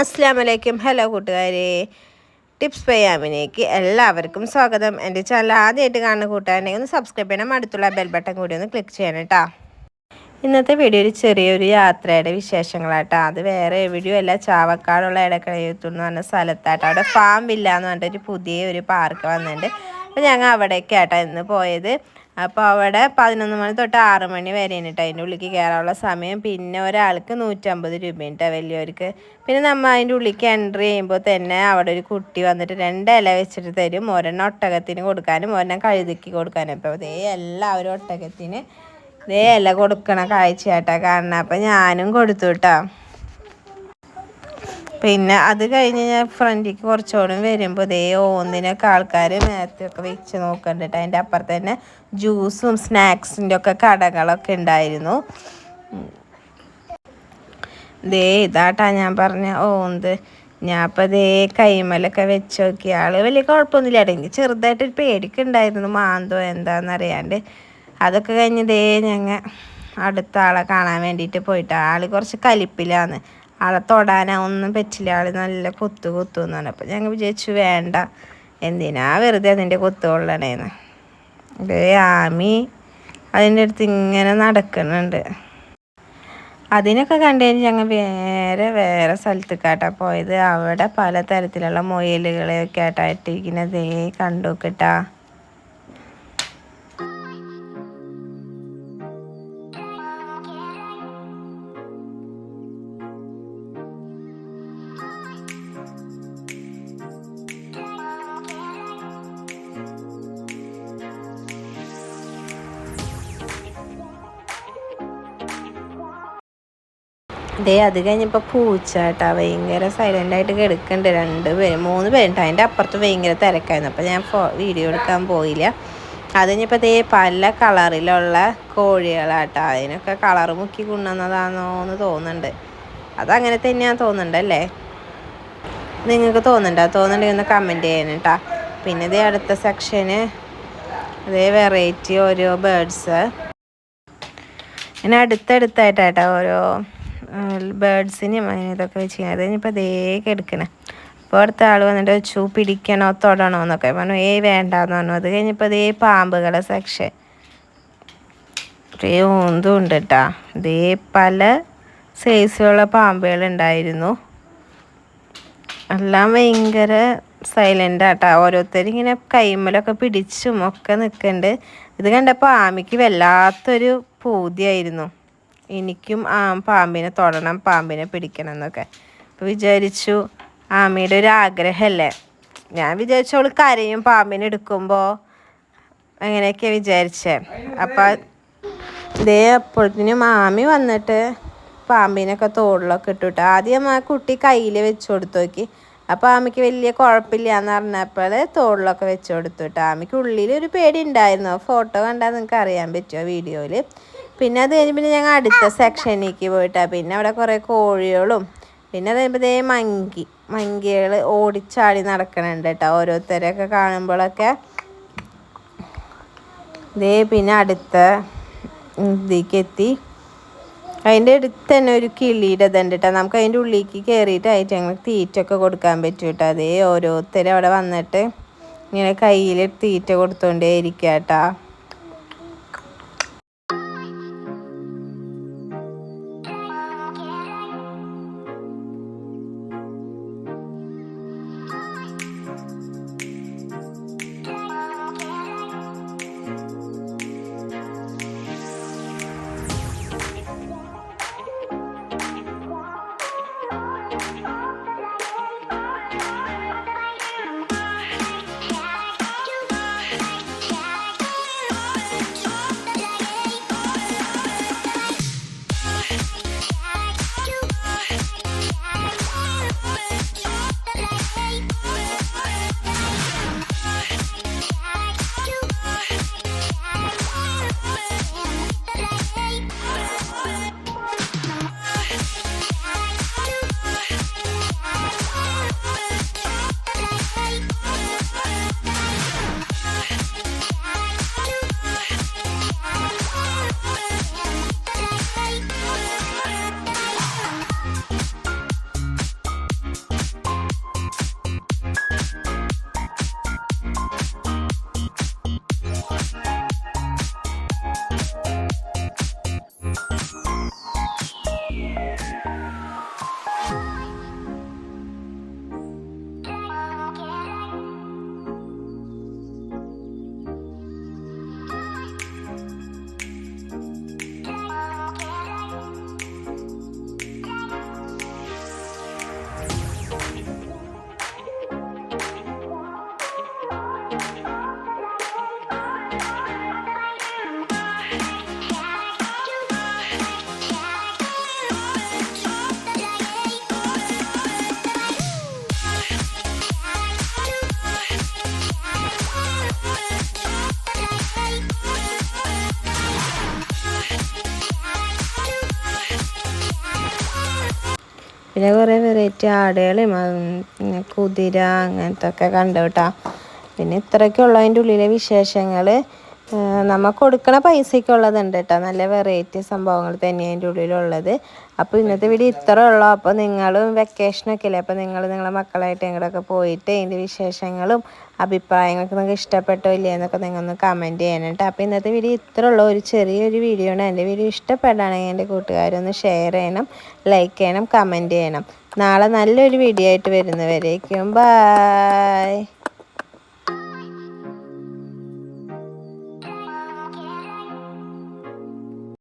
അസ്സാം വലൈക്കും ഹലോ കൂട്ടുകാരെ. ടിപ്സ് പയ്യാമിനേക്ക് എല്ലാവർക്കും സ്വാഗതം. എന്റെ ചാനൽ ആദ്യമായിട്ട് കാണുന്ന കൂട്ടുകാരനെ ഒന്ന് സബ്സ്ക്രൈബ് ചെയ്യണം. അടുത്തുള്ള ബെൽ ബട്ടൺ കൂടി ഒന്ന് ക്ലിക്ക് ചെയ്യണം കേട്ടോ. ഇന്നത്തെ വീഡിയോ ഒരു ചെറിയൊരു യാത്രയുടെ വിശേഷങ്ങളാട്ടോ. അത് വേറെ എവിടെയോ അല്ല. ചാവക്കാടുള്ള ഇടക്കഴയത്തു പറഞ്ഞ സ്ഥലത്താട്ടോ. അവിടെ ഫാം വില്ല എന്ന് ഒരു പുതിയ ഒരു പാർക്ക് വന്നിട്ടുണ്ട്. അപ്പോൾ ഞങ്ങൾ അവിടേക്കാട്ടോ ഇന്ന് പോയത്. അപ്പോൾ അവിടെ പതിനൊന്ന് മണി തൊട്ട് ആറ് മണി വരെ കേട്ടോ അതിന്റെ ഉള്ളിലേക്ക് കയറാനുള്ള സമയം. പിന്നെ ഒരാൾക്ക് നൂറ്റമ്പത് രൂപയുണ്ട് വലിയവർക്ക്. പിന്നെ നമ്മൾ അതിന്റെ ഉള്ളിക്ക് എൻട്രി ചെയ്യുമ്പോൾ തന്നെ അവിടെ ഒരു കുട്ടി വന്നിട്ട് രണ്ട് ഇല വെച്ചിട്ട് തരും. ഒരെണ്ണം ഒട്ടകത്തിന് കൊടുക്കാനും ഒരെണ്ണം കഴുതിക്ക് കൊടുക്കാനും. അപ്പോൾ അതേ എല്ലാവരും ഒട്ടകത്തിന് ഇതേ ഇല കൊടുക്കണ കാഴ്ചയാട്ടാ കാരണം അപ്പം ഞാനും കൊടുത്തു കേട്ടോ പിന്നെ അത് കഴിഞ്ഞ് ഞാൻ ഫ്രണ്ടിക്ക് കുറച്ചുകൂടി വരുമ്പോൾ ഇതേ ഓന്നിനൊക്കെ ആൾക്കാർ മേത്തൊക്കെ വെച്ച് നോക്കണ്ടിട്ട് അതിന്റെ അപ്പുറത്ത് തന്നെ ജ്യൂസും സ്നാക്സിന്റെ ഒക്കെ കടകളൊക്കെ ഉണ്ടായിരുന്നു ദേ ഇതാട്ടാ ഞാൻ പറഞ്ഞ ഓന്ത്. ഞാൻ അപ്പം ദേ കൈമലൊക്കെ വെച്ച് നോക്കി. ആൾ വലിയ കുഴപ്പമൊന്നുമില്ല എനിക്ക് ചെറുതായിട്ടൊരു പേടിക്കുണ്ടായിരുന്നു. മാന്തോ എന്താണെന്നറിയാണ്ട് അതൊക്കെ കഴിഞ്ഞ് ദേ ഞങ്ങൾ അടുത്ത ആളെ കാണാൻ വേണ്ടിയിട്ട് പോയിട്ട്. ആൾ കുറച്ച് കലിപ്പിലാണ് ആളെ തൊടാനാ ഒന്നും പറ്റില്ല. ആൾ നല്ല കൊത്തു കൊത്തു എന്ന് പറഞ്ഞപ്പോൾ ഞങ്ങൾ വിചാരിച്ചു വേണ്ട. എന്തിനാ വെറുതെ അതിന്റെ കൊത്തു കൊള്ളണേന്ന്? ഇത് ആമി അതിന്റെ അടുത്ത് ഇങ്ങനെ നടക്കുന്നുണ്ട്. അതിനൊക്കെ കണ്ടുകഴിഞ്ഞ് ഞങ്ങൾ വേറെ വേറെ സ്ഥലത്തേക്കാട്ടാ പോയത്. അവിടെ പല തരത്തിലുള്ള മുയലുകളെയൊക്കെ ദേ കണ്ടു കിട്ടാ ദേ അത് കഴിഞ്ഞപ്പോൾ പൂച്ച കേട്ടോ ഭയങ്കര സൈലന്റ് ആയിട്ട് കിടക്കുന്നുണ്ട് രണ്ട് പേര് മൂന്ന് പേരുണ്ട് അതിന്റെ അപ്പുറത്ത് ഭയങ്കര തിരക്കായിരുന്നു. അപ്പോൾ ഞാൻ ഫോ വീഡിയോ എടുക്കാൻ പോയില്ല. അത് കഴിഞ്ഞപ്പോൾ ദേ പല കളറിലുള്ള കോഴികളാട്ടോ. അതിനൊക്കെ കളർ മുക്കി കൊണ്ടുവന്നതാണോ എന്ന് തോന്നുന്നുണ്ട്. അതങ്ങനെ തന്നെയാണ് തോന്നുന്നുണ്ട് അല്ലേ? നിങ്ങൾക്ക് തോന്നുന്നുണ്ടോ? തോന്നുന്നുണ്ടെങ്കിൽ ഒന്ന് കമന്റ് ചെയ്യണം കേട്ടോ. പിന്നെ ഇതേ അടുത്ത സെക്ഷന് അതേ വെറൈറ്റി ഓരോ ബേഡ്സ് ഇങ്ങനെ അടുത്തടുത്തായിട്ടാട്ടോ ഓരോ ബേഡ്സിനെയും ഇതൊക്കെ വെച്ച് അത് കഴിഞ്ഞപ്പോൾ അതേ എടുക്കണേ അപ്പോൾ അടുത്ത ആൾ വന്നിട്ട് വെച്ചു പിടിക്കണോ തൊടണോ എന്നൊക്കെ പറഞ്ഞു. ഏ വേണ്ടെന്ന് പറഞ്ഞു. അത് കഴിഞ്ഞപ്പോൾ ദേ പാമ്പുകളെ സെക്ഷൻ ഒന്നും ഉണ്ട് കേട്ടാ ഇതേ പല സൈസുള്ള പാമ്പുകളുണ്ടായിരുന്നു എല്ലാം ഭയങ്കര സൈലന്റ് ആട്ടാ ഓരോരുത്തരിങ്ങനെ കൈമലൊക്കെ പിടിച്ചും ഒക്കെ നിൽക്കുന്നുണ്ട് ഇത് കണ്ടപ്പോൾ ആമിക്ക് വല്ലാത്തൊരു പൂതിയായിരുന്നു. എനിക്കും ആ പാമ്പിനെ തൊടണം പാമ്പിനെ പിടിക്കണം എന്നൊക്കെ അപ്പോൾ വിചാരിച്ചു ആമയുടെ ഒരു ആഗ്രഹമല്ലേ ഞാൻ വിചാരിച്ചു അവൾ കരയും പാമ്പിനെ എടുക്കുമ്പോൾ അങ്ങനെയൊക്കെ വിചാരിച്ചേ. അപ്പോൾ ഇതേ അപ്പോഴത്തേനും ആമി വന്നിട്ട് പാമ്പിനൊക്കെ തോളിലൊക്കെ ഇട്ടുട്ടോ. ആദ്യം ആ കുട്ടി കയ്യിൽ വെച്ച് കൊടുത്തു നോക്കി. അപ്പോൾ ആമയ്ക്ക് വലിയ കുഴപ്പമില്ല എന്ന് പറഞ്ഞപ്പോൾ തോളിലൊക്കെ വെച്ച് കൊടുത്തു കേട്ടോ ആമയ്ക്ക് ഉള്ളിൽ ഒരു പേടി ഉണ്ടായിരുന്നു ഫോട്ടോ കണ്ടാൽ നിങ്ങൾക്ക് അറിയാൻ പറ്റുമോ വീഡിയോയിൽ പിന്നെ അത് കഴിഞ്ഞ് പിന്നെ ഞങ്ങൾ അടുത്ത സെക്ഷനിലേക്ക് പോയിട്ടാ. പിന്നെ അവിടെ കുറേ കോഴികളും പിന്നെ അത് കഴിയുമ്പോൾ മങ്കി മങ്കികൾ ഓടിച്ചാടി നടക്കണുണ്ട് കേട്ടോ ഓരോരുത്തരെയൊക്കെ കാണുമ്പോഴൊക്കെ ഇതേ പിന്നെ അടുത്ത ഇതിലേക്ക് എത്തി. അതിന്റെ അടുത്ത് തന്നെ ഒരു കിളിയുടെ ഇതുണ്ട് കേട്ടോ നമുക്ക് അതിന്റെ ഉള്ളിലേക്ക് കയറിയിട്ടായിട്ട് ഞങ്ങൾ തീറ്റൊക്കെ കൊടുക്കാൻ പറ്റും കേട്ടോ അതേ ഓരോരുത്തരും അവിടെ വന്നിട്ട് ഇങ്ങനെ കയ്യിൽ തീറ്റ കൊടുത്തോണ്ടേ ഇരിക്കുക കേട്ടോ പിന്നെ കുറേ വെറൈറ്റി ആടുകളും പിന്നെ കുതിര അങ്ങനത്തെ ഒക്കെ കണ്ടു കേട്ടോ പിന്നെ ഇത്രയൊക്കെ ഉള്ളൂ അതിന്റെ ഉള്ളിലെ വിശേഷങ്ങൾ നമ്മൾ കൊടുക്കണ പൈസയ്ക്ക് പൈസയ്ക്കുള്ളതുണ്ട് കേട്ടോ. നല്ല വെറൈറ്റി സംഭവങ്ങൾ തന്നെയാണ് അതിന്റെ ഉള്ളിലുള്ളത്. അപ്പോൾ ഇന്നത്തെ വീഡിയോ ഇത്ര ഉള്ളൂ. അപ്പോൾ നിങ്ങളും വെക്കേഷനൊക്കെ ഇല്ലേ അപ്പോൾ നിങ്ങൾ നിങ്ങളെ മക്കളായിട്ട് എങ്ങോട്ടൊക്കെ പോയിട്ട് അതിന്റെ വിശേഷങ്ങളും അഭിപ്രായങ്ങളൊക്കെ നിങ്ങൾക്ക് ഇഷ്ടപ്പെട്ടോ ഇല്ലേ എന്നൊക്കെ നിങ്ങൾ കമന്റ് ചെയ്യണം കേട്ടോ. അപ്പോൾ ഇന്നത്തെ വീഡിയോ ഇത്ര ഉള്ളൂ. ഒരു ചെറിയൊരു വീഡിയോ ആണ്. എന്റെ വീഡിയോ ഇഷ്ടപ്പെടുകയാണെങ്കിൽ എന്റെ കൂട്ടുകാരൊന്ന് ഷെയർ ചെയ്യണം ലൈക്ക് ചെയ്യണം കമന്റ് ചെയ്യണം. നാളെ നല്ലൊരു വീഡിയോ ആയിട്ട് വരുന്നവരേക്കും. ബായ്